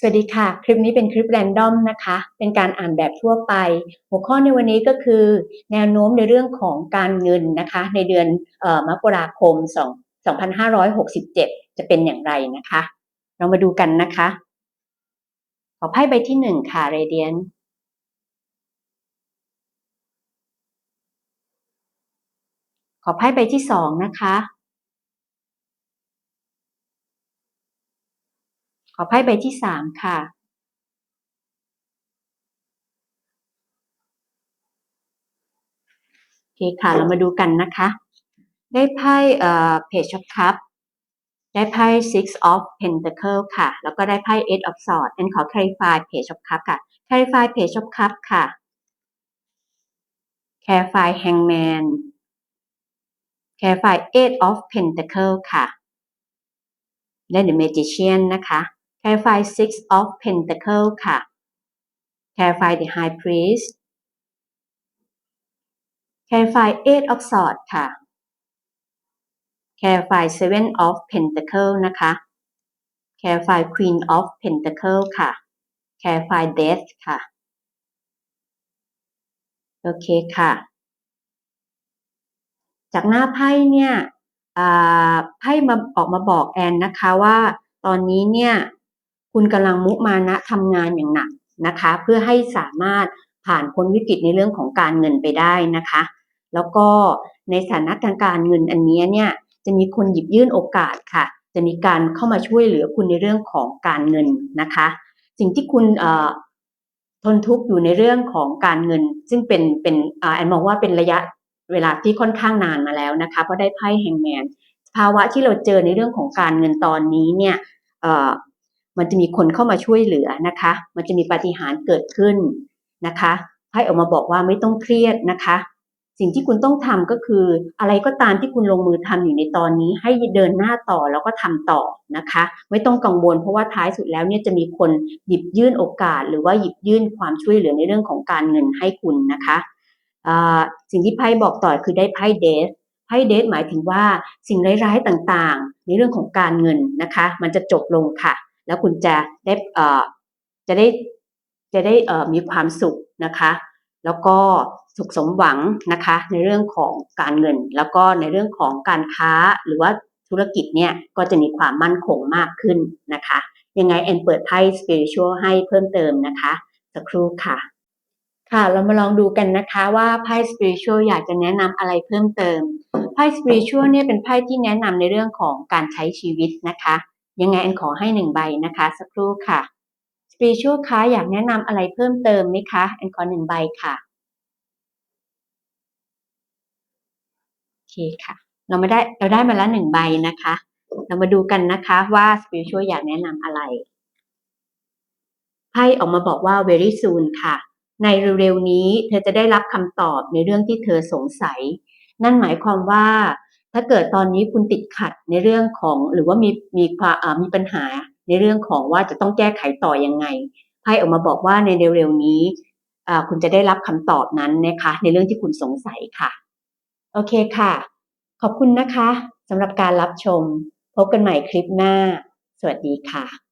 สวัสดีค่ะ คลิปนี้เป็นคลิปแรนดอมนะคะ เป็นการอ่านแบบทั่วไป หัวข้อในวันนี้ก็คือ แนวโน้มในเรื่องของการเงินนะคะ ในเดือนออมกราคม2 2567 จะเป็นอย่างไรนะคะ เรามาดูกันนะคะ ขอไพ่ใบที่หนึ่งค่ะเรเดียนขอไพ่ใบที่สองนะคะ อไพ่ใบที่สามค่ะ โอเคค่ะ เรามาดูกันนะคะ ได้ไพ่เอ่อ page of cup ได้ไพ่ six of pentacle ค่ะ แล้วก็ได้ไพ่ eight of swords อันขอ clarify page of cup ค่ะ clarify page of cup ค่ะ clarify hangman clarify eight of pentacle ค่ะ และ the magician นะคะ clarify six of pentacle ค่ะ clarify the high priest clarify eight of swords ค่ะ clarify seven of pentacle นะคะ clarify queen of pentacle ค่ะ clarify death ค่ะ โอเคค่ะ จากหน้าไพ่เนี่ยไพ่มาออกมาบอกแอนนะคะว่าตอนนี้เนี่ย คุณกำลังมุมานะทำงานอย่างหนักนะคะ เพื่อให้สามารถผ่านพ้นวิกฤตในเรื่องของการเงินไปได้นะคะ แล้วก็ในสถานะทางการเงินอันนี้เนี่ยจะมีคนหยิบยื่นโอกาสค่ะ จะมีการเข้ามาช่วยเหลือคุณในเรื่องของการเงินนะคะ สิ่งที่คุณทนทุกข์อยู่ในเรื่องของการเงิน ซึ่งเป็นเป็นแอนมองว่าเป็นระยะเวลาที่ค่อนข้างนานมาแล้วนะคะเพราะได้ไพ่แฮงแมนภาวะที่เราเจอในเรื่องของการเงินตอนนี้เนี่ย มันจะมีคนเข้ามาช่วยเหลือนะคะ มันจะมีปาฏิหาริย์เกิดขึ้นนะคะไพ่ออกมาบอกว่าไม่ต้องเครียดนะคะ สิ่งที่คุณต้องทำก็คือ อะไรก็ตามที่คุณลงมือทำอยู่ในตอนนี้ ให้เดินหน้าต่อแล้วก็ทำต่อนะคะ ไม่ต้องกังวลเพราะว่าท้ายสุดแล้วเนี่ยจะมีคนหยิบยื่นโอกาส หรือว่าหยิบยื่นความช่วยเหลือในเรื่องของการเงินให้คุณนะคะสิ่งที่ไพ่บอกต่อคือได้ไพ่เดสไพ่เดสหมายถึงว่าสิ่งร้ายๆต่างๆ ในเรื่องของการเงินนะคะ มันจะจบลงค่ะ แล้วคุณจะได้จะได้จะได้มีความสุขนะคะ แล้วก็สุขสมหวังนะคะ ในเรื่องของการเงิน แล้วก็ในเรื่องของการค้าหรือว่าธุรกิจเนี่ยก็จะมีความมั่นคงมากขึ้นนะคะ ยังไงแอนเปิดไพ่สปิริชวลให้เพิ่มเติมนะคะสักครู่ค่ะ ค่ะเรามาลองดูกันนะคะว่าไพ่สปิริชวลอยากจะแนะนำอะไรเพิ่มเติมไพ่สปิริชวลเนี่ยเป็นไพ่ที่แนะนำในเรื่องของการใช้ชีวิตนะคะ ยังไงแอนขอให้หนึ่งใบนะคะ สักครู่ค่ะสปิริชวลคะอยากแนะนำอะไรเพิ่มเติมไหมคะแอนขอหนึ่งใบค่ะโอเคค่ะ เราไม่ได้เราได้มาแล้วหนึ่งใบนะคะ เรามาดูกันนะคะว่า spiritual อยากแนะนำอะไรไพ่ออกมาบอกว่า very soon ค่ะ ในเร็วๆนี้เธอจะได้รับคำตอบในเรื่องที่เธอสงสัย นั่นหมายความว่า ถ้าเกิดตอนนี้คุณติดขัดในเรื่องของหรือว่ามีมีความมีปัญหาในเรื่องของว่าจะต้องแก้ไขต่อยังไงไพ่ออกมาบอกว่าในเร็วๆนี้คุณจะได้รับคำตอบนั้นนะคะ ในเรื่องที่คุณสงสัยค่ะ โอเคค่ะ ขอบคุณนะคะสำหรับการรับชม พบกันใหม่คลิปหน้า สวัสดีค่ะ